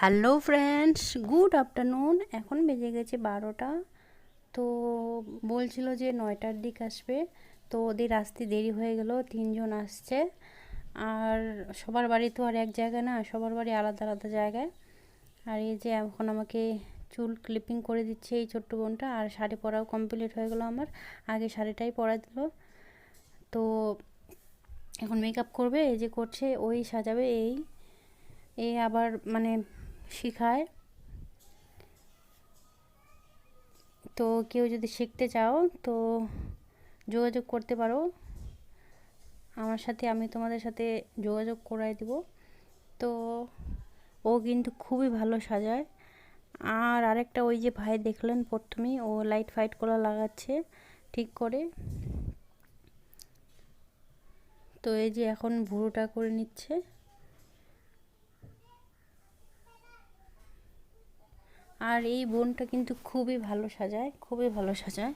Hello friends, good afternoon. এখন বেজে গেছে বারোটা। তো বলছিল যে নয়টার দিক আসবে। তো ওদের আসতে দেরি হয়ে গেল, তিনজন আসছে। আর সবার বাড়ি তো আর এক জায়গায় না, সবার বাড়ি আলাদা আলাদা জায়গায়। আর এই যে এখন আমাকে চুল ক্লিপিং করে দিচ্ছে এই ছোট্ট বোনটা, আর শাড়ি পরাও কমপ্লিট হয়ে গেলো আমার। আগে শাড়িটাই পরা দিল। তো এখন মেকআপ করবে, এই যে করছে, ওই সাজাবে, এই। এ আবার মানে শেখায়। তো কেউ যদি শিখতে চাও, তো যোগাযোগ করতে পারো। আমার সাথে, আমি তোমাদের সাথে যোগাযোগ করাই দিব। তো ও কিন্তু খুবই ভালো সাজায়। আর আরেকটা ওই যে ভাই দেখলেন প্রথমেই ও লাইট ফাইট করা লাগাচ্ছে ঠিক করে। তো এই যে এখন ভুরুটা করে নিচ্ছে। আর এই বোনটা কিন্তু খুবই ভালো সাজায়, খুবই ভালো সাজায়।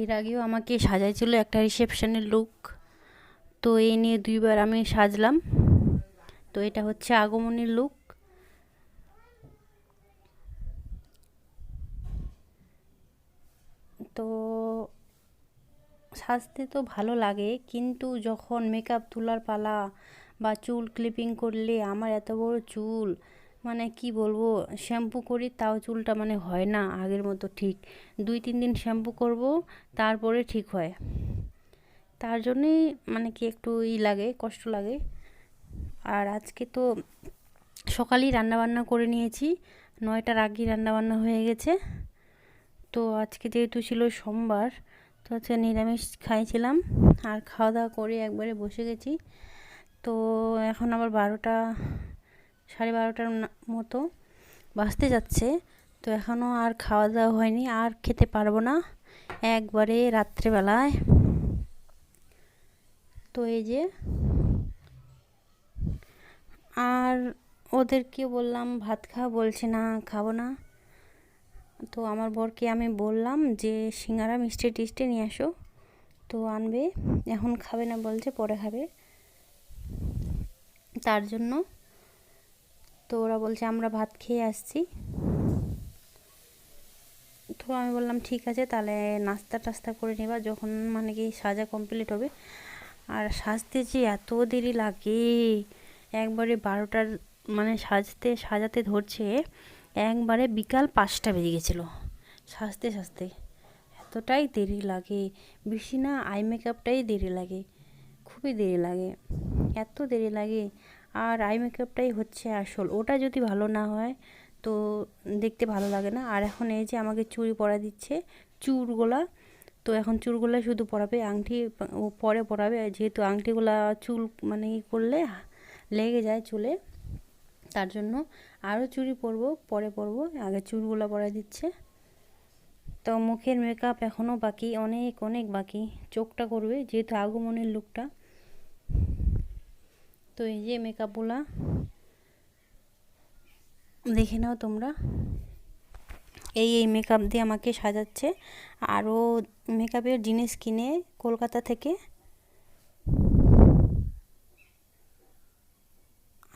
এর আগেও আমাকে সাজাইছিল একটা রিসেপশনের লুক তো এই নিয়ে দুইবার আমি সাজলাম। তো এটা হচ্ছে আগমনের লুক তো সাজতে তো ভালো লাগে, কিন্তু যখন মেকআপ তোলার পালা বা চুল ক্লিপিং করলে আমার এত বড় চুল মানে কি বলব শ্যাম্পু করি তাও চুলটা মানে হয় না আগের মতো ঠিক। দুই, তিন দিন শ্যাম্পু করব, তারপরে ঠিক হয়। তার জন্যেই মানে কি একটু ই লাগে, কষ্ট লাগে। আর আজকে তো সকালেই রান্নাবান্না করে নিয়েছি নয়টার আগেই রান্নাবান্না হয়ে গেছে। তো আজকে যেহেতু ছিল সোমবার, তো হচ্ছে নিরামিষ খাইছিলাম, আর খাওয়া দাওয়া করে একবারে বসে গেছি। তো এখন আবার বারোটা সাড়ে বারোটার মতো বাঁচতে যাচ্ছে। তো এখনও আর খাওয়া দাওয়া হয়নি, আর খেতে পারব না একবারে রাত্রেবেলায়। তো এই যে, আর ওদেরকে বললাম, ভাত খাওয়া বলছে না, খাব না। তো আমার বরকে আমি বললাম যে, সিঙ্গারা মিষ্টি টিষ্টি নিয়ে আসো। তো আনবে, এখন খাবে না বলছে, পরে খাবে। তার জন্য তো ওরা বলছে, আমরা ভাত খেয়ে আসছি। তো আমি বললাম, ঠিক আছে, তাহলে নাস্তা টাস্তা করে নেবা, যখন মানে কি সাজা কমপ্লিট হবে। আর সাজতে যে এত দেরি লাগে, একবারে বারোটার মানে সাজতে, সাজাতে ধরছে, একবারে বিকাল পাঁচটা বেজে গেছিল, সাজতে সাজতে। এতটাই দেরি লাগে, বেশি না, আই মেকআপটাই দেরি লাগে, খুবই দেরি লাগে, এত দেরি লাগে। আর আই মেকআপটাই হচ্ছে আসল। ওটা যদি ভালো না হয়, তো দেখতে ভালো লাগে না। আর এখন এই যে আমাকে চুড়ি পরা দিচ্ছে, চুরগুলা, তো এখন চুলগুলো শুধু পরাবে আংটি, ও পরে পরাবে। যেহেতু আংটিগুলা চুল মানে ই করলে লেগে যায় চুলে, তার জন্য আরও চুড়ি পরবো, পরে পরবো। আগে চুলগুলো পরা দিচ্ছে। তো মুখের মেকআপ এখনও বাকি, অনেক অনেক বাকি। চোখটা করবে, যেহেতু আগমনের লুকটা তো এই যে মেকআপগুলা দেখে নাও তোমরা। এই এই মেকআপ দিয়ে আমাকে সাজাচ্ছে। আরও মেকআপের জিনিস কিনে কলকাতা থেকে।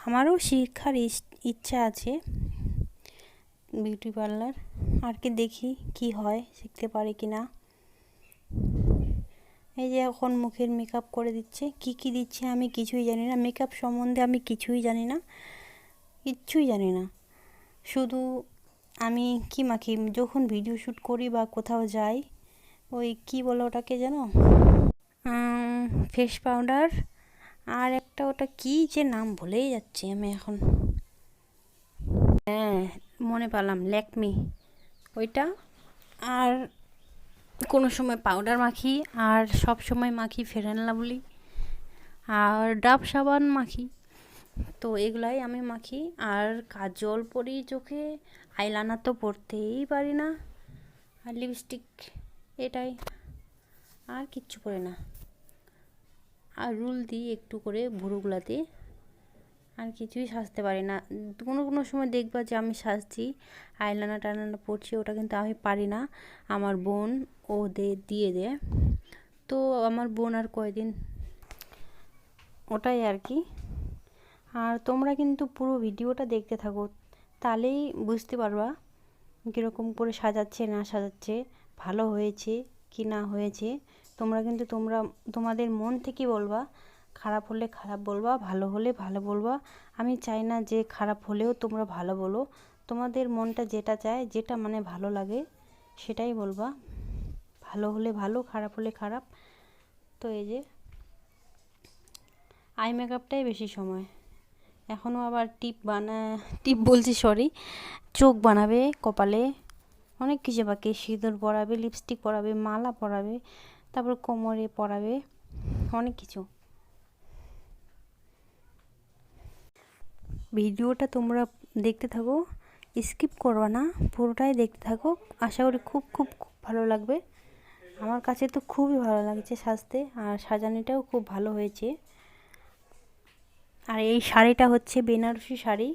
আমারও শিক্ষার ইচ্ছা আছে বিউটি পার্লার আর কি দেখি, কি হয়, শিখতে পারি কি না এই যে এখন মুখের মেকআপ করে দিচ্ছে, কি কি দিচ্ছে আমি কিছুই জানি না মেকআপ সম্বন্ধে আমি কিছুই জানি না, কিচ্ছুই জানি না। শুধু আমি কি মাখি, যখন ভিডিও শ্যুট করি বা কোথাও যাই, ওই কি বলো ওটাকে যেন ফেস পাউডার আর একটা ওটা কি যে নাম ভুলেই যাচ্ছি আমি এখন। হ্যাঁ মনে পেলাম, ল্যাকমি, ওইটা। আর কোনো সময় পাউডার মাখি, আর সব সময় মাখি ফেরান লাভলি আর ডাব সাবান মাখি। তো এগুলাই আমি মাখি, আর কাজল পরি চোখে আইলানার তো পরতেই পারি না, আর লিপস্টিক এটাই, আর কিচ্ছু পরে না। আর রুল দিই একটু করে ভুরুগুলাতে। আর কিছুই সাজতে পারি না। কোনো কোনো সময় দেখবা যে আমি সাজছি আইলানা টাইলানা পড়ছি ওটা কিন্তু আমি পারি না। আমার বোন ও দে দিয়ে দেয়। তো আমার বোন আর কয়দিন? ওটাই আর কি। আর তোমরা কিন্তু পুরো ভিডিওটা দেখতে থাকো, তাহলেই বুঝতে পারবা কীরকম করে সাজাচ্ছে, না সাজাচ্ছে, ভালো হয়েছে কি না হয়েছে। তোমরা কিন্তু তোমরা, তোমাদের মন থেকে বলবা খারাপ হলে খারাপ বলবা, ভালো হলে ভালো বলবা। আমি চাই না যে খারাপ হলেও তোমরা ভালো বলো। তোমাদের মনটা যেটা চায়, যেটা মানে ভালো লাগে, সেটাই বলবা। ভালো হলে ভালো, খারাপ হলে খারাপ। তো এই যে আই মেকআপটাই বেশি সময়। এখনও আবার টিপ বানা, টিপ বলছি সরি চোখ বানাবে কপালে, অনেক কিছু বাকি। সিঁদুর পরাবে লিপস্টিক পরাবে, মালা পরাবে, তারপর কোমরে পরাবে, অনেক কিছু। ভিডিওটা তোমরা দেখতে থাকো স্কিপ করবা না, পুরোটাই দেখতে থাকো। আশা করি খুব খুব খুব ভালো লাগবে। আমার কাছে তো খুবই ভালো লাগছে সাজতে, আর সাজানিটাও খুব ভালো হয়েছে। আর এই শাড়িটা হচ্ছে বেনারসি শাড়ি,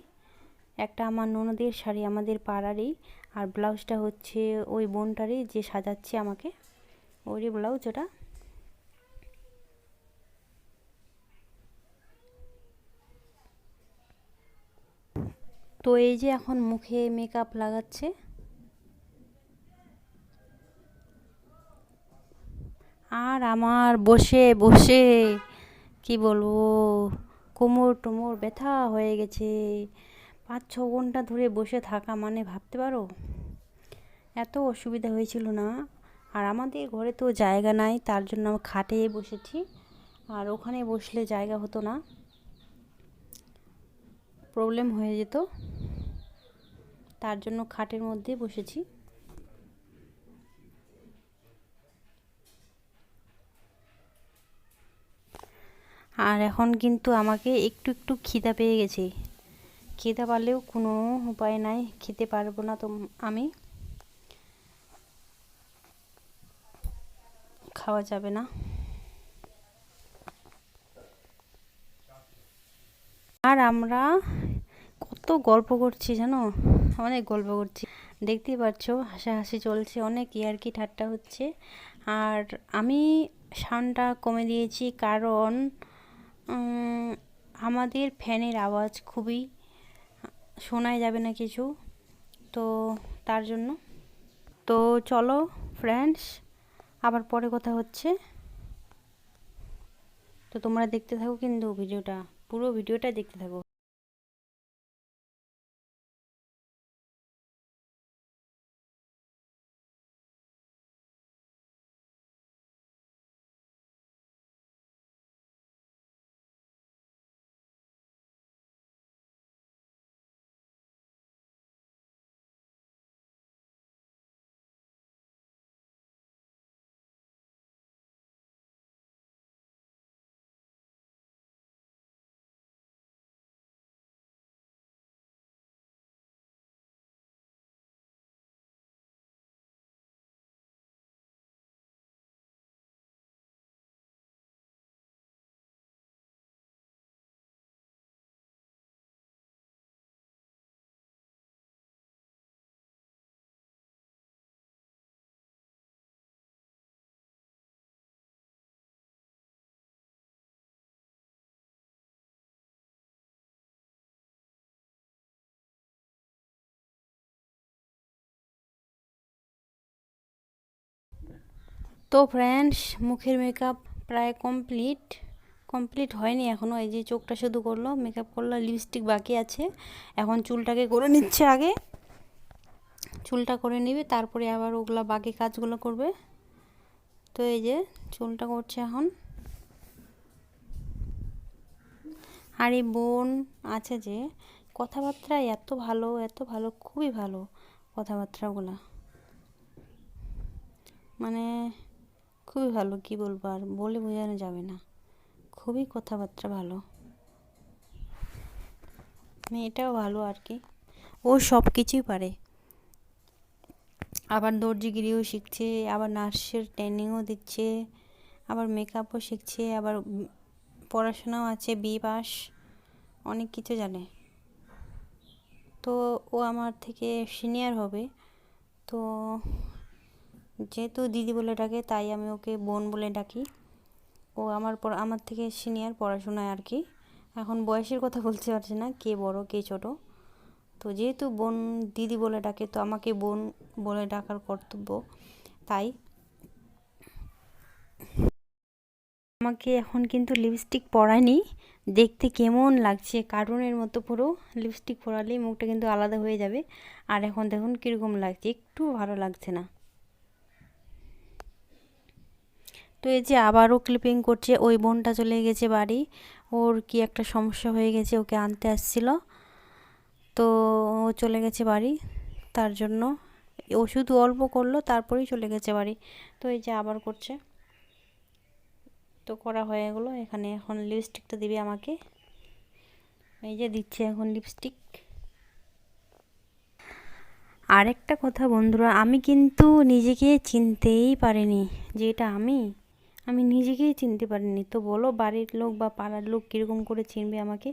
একটা আমার ননদের শাড়ি, আমাদের পাড়ারই। আর ব্লাউজটা হচ্ছে ওই বোনটারই যে সাজাচ্ছে আমাকে, ওরই ব্লাউজ ওটা। তো এই যে এখন মুখে মেকআপ লাগাচ্ছে। আর আমার বসে বসে, কি বলব, কোমর টোমর ব্যথা হয়ে গেছে। পাঁচ ছ ঘণ্টা ধরে বসে থাকা মানে ভাবতে পারো? এত অসুবিধা হয়েছিল না। আর আমাদের ঘরে তো জায়গা নাই, তার জন্য আমি খাটে বসেছি। আর ওখানে বসলে জায়গা হতো না। প্রবলেম হয়ে যেত। তার জন্য খাটের মধ্যে বসেছি। আর এখন কিন্তু আমাকে একটু একটু খিদা পেয়ে গেছে। খিদা পারলেও কোনো উপায় নাই, খেতে পারব না তো আমি। খাওয়া যাবে না। আর আমরা কত গল্প করছি জানো? অনেক গল্প করছি। দেখতেই পাচ্ছ হাসাহাসি চলছে, অনেক ইয়ার্কি ঠাট্টা হচ্ছে। আর আমি সাউন্ডটা কমে দিয়েছি কারণ আমাদের ফ্যানের আওয়াজ খুবই শোনাই যাবে না কিছু। তো তার জন্য। তো চলো ফ্রেন্ডস আবার পরে কথা হচ্ছে। তো তোমরা দেখতে থাকো কিন্তু ভিডিওটা। পুরো ভিডিওটা দেখতে থাকো। তো ফ্রেন্ডস মুখের মেকআপ প্রায় কমপ্লিট কমপ্লিট হয়নি এখনও এই যে চোখটা শুধু করল মেকআপ করল লিপস্টিক বাকি আছে। এখন চুলটাকে করে নিচ্ছে আগে। চুলটা করে নিবে, তারপরে আবার ওগুলা বাকি কাজগুলো করবে। তো এই যে চুলটা করছে এখন। আর এই বোন, আছে যে, কথাবার্তা এত ভালো এত ভালো, খুবই ভালো কথাবার্তাগুলা। মানে খুবই ভালো, কি বলব আর বলে বোঝানো যাবে না। খুবই কথাবার্তা ভালো। মেয়েটাও ভালো আর কি। ও সব কিছুই পারে। আবার দর্জিগিরিও শিখছে, আবার নার্সের ট্রেনিংও দিচ্ছে, আবার মেকআপও শিখছে, আবার পড়াশোনাও আছে, বি পাস, অনেক কিছু জানে। তো ও আমার থেকে সিনিয়র হবে। তো যেহেতু দিদি বলে ডাকে, তাই আমি ওকে বোন বলে ডাকি। ও আমার পর আমার থেকে সিনিয়র পড়াশোনায় আর কি। এখন বয়সের কথা বলতে পারছি না, কে বড়, কে ছোট। তো যেহেতু বোন দিদি বলে ডাকে, তো আমাকে বোন বলে ডাকার কর্তব্য। তাই আমাকে এখন কিন্তু লিপস্টিক পরায়নি। দেখতে কেমন লাগছে কার্টুনের মতো পুরো লিপস্টিক পরালেই মুখটা কিন্তু আলাদা হয়ে যাবে। আর এখন দেখুন কীরকম লাগছে একটু ভালো লাগছে না। তো এই যে আবারও ক্লিপিং করছে, ওই বোনটা চলে গেছে বাড়ি। ওর কি একটা সমস্যা হয়ে গেছে, ওকে আনতে আসছিল। তো ও চলে গেছে বাড়ি, তার জন্য। ওষুধ অল্প করল, তারপরেই চলে গেছে বাড়ি। তো এই যে আবার করছে। তো করা হয়ে গেলো, এখানে এখন লিপস্টিকটা দিবে আমাকে। এই যে দিচ্ছে এখন লিপস্টিক আরেকটা কথা বন্ধুরা, আমি কিন্তু নিজেকে চিনতেই পারিনি যে এটা আমি। আমি নিজেকেই চিনতে পারিনি। তো বলো, বাড়ির লোক বা পাড়ার লোক কীরকম করে চিনবে আমাকে?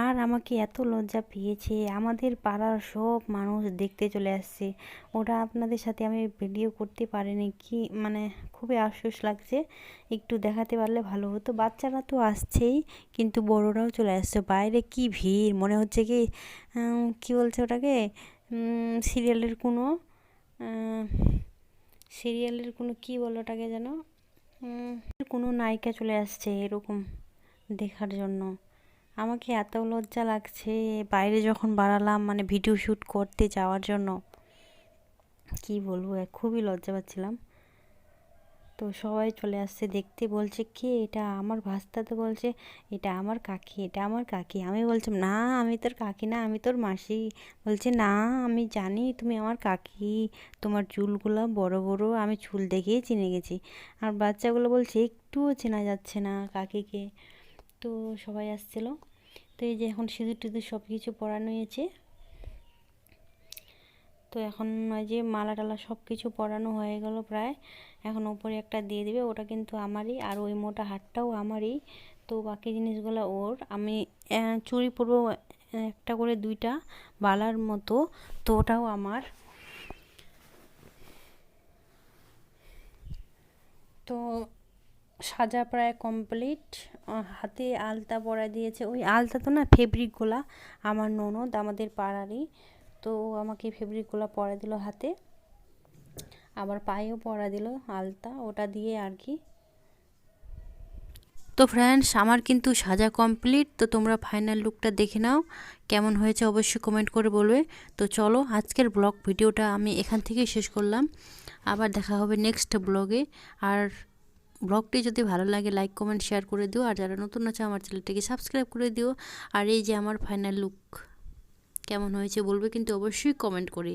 আর আমাকে এত লজ্জা পেয়েছে। আমাদের পাড়ার সব মানুষ দেখতে চলে আসছে। ওটা আপনাদের সাথে আমি ভিডিও করতে পারিনি। কি মানে খুবই আফসোস লাগছে। একটু দেখাতে পারলে ভালো হতো। বাচ্চারা তো আসছেই, কিন্তু বড়রাও চলে আসছে। বাইরে কি ভিড়? মনে হচ্ছে কি কি বলছে ওটাকে? সিরিয়ালের কোনো সিরিয়ালের কোনো কি বলো ওটাকে যেন? কোনো নায়িকা চলে আসছে এরকম দেখার জন্য। আমাকে এত লজ্জা লাগছে বাইরে যখন বাড়ালাম মানে ভিডিও শ্যুট করতে যাওয়ার জন্য। কি বলব খুবই লজ্জা পাচ্ছিলাম। তো সবাই চলে আসছে দেখতে, বলছে, কে এটা? আমার ভাস্তা তো বলছে, এটা আমার কাকি, এটা আমার কাকি। আমি বলছিলাম, না, আমি তোর কাকি না, আমি তোর মাসি। বলছে, না, আমি জানি তুমি আমার কাকি, তোমার চুলগুলো বড় বড়, আমি চুল দেখেই চিনে গেছি। আর বাচ্চাগুলো বলছে, একটুও চেনা যাচ্ছে না কাকিকে। তো সবাই আসছিল। তো এই যে এখন সিঁদুর টিঁদুর সব কিছু পরানো হয়েছে। তো এখন ওই যে মালা টালা সব কিছু পরানো হয়ে গেল প্রায়। এখন ওপরে একটা দিয়ে দিবে, ওটা কিন্তু আমারই। আর ওই মোটা হাটটাও আমারই। তো বাকি জিনিসগুলো ওর। আমি চুরি পরবো একটা করে দুইটা বালার মতো। তো ওটাও আমার। তো সাজা প্রায় কমপ্লিট। হাতে আলতা পরা দিয়েছে। ওই আলতা তো না ফেব্রিকগুলা। আমার ননদ, আমাদের পাড়ারই। তো আমাকে ফেব্রিকগুলো পরা দিল হাতে। আবার পায়েও পরা দিল আলতা, ওটা দিয়ে আর কি। তো ফ্রেন্ডস আমার কিন্তু সাজা কমপ্লিট তো তোমরা ফাইনাল লুকটা দেখে নাও, কেমন হয়েছে অবশ্যই কমেন্ট করে বলবে। তো চলো, আজকের ব্লগ ভিডিওটা আমি এখান থেকেই শেষ করলাম। আবার দেখা হবে নেক্সট ব্লগে আর ব্লগটি যদি ভালো লাগে লাইক কমেন্ট শেয়ার করে দিও। আর যারা নতুন আছে, আমার চ্যানেলটিকে সাবস্ক্রাইব করে দিও। আর এই যে আমার ফাইনাল লুক কেমন হয়েছে বলবে কিন্তু অবশ্যই কমেন্ট করে।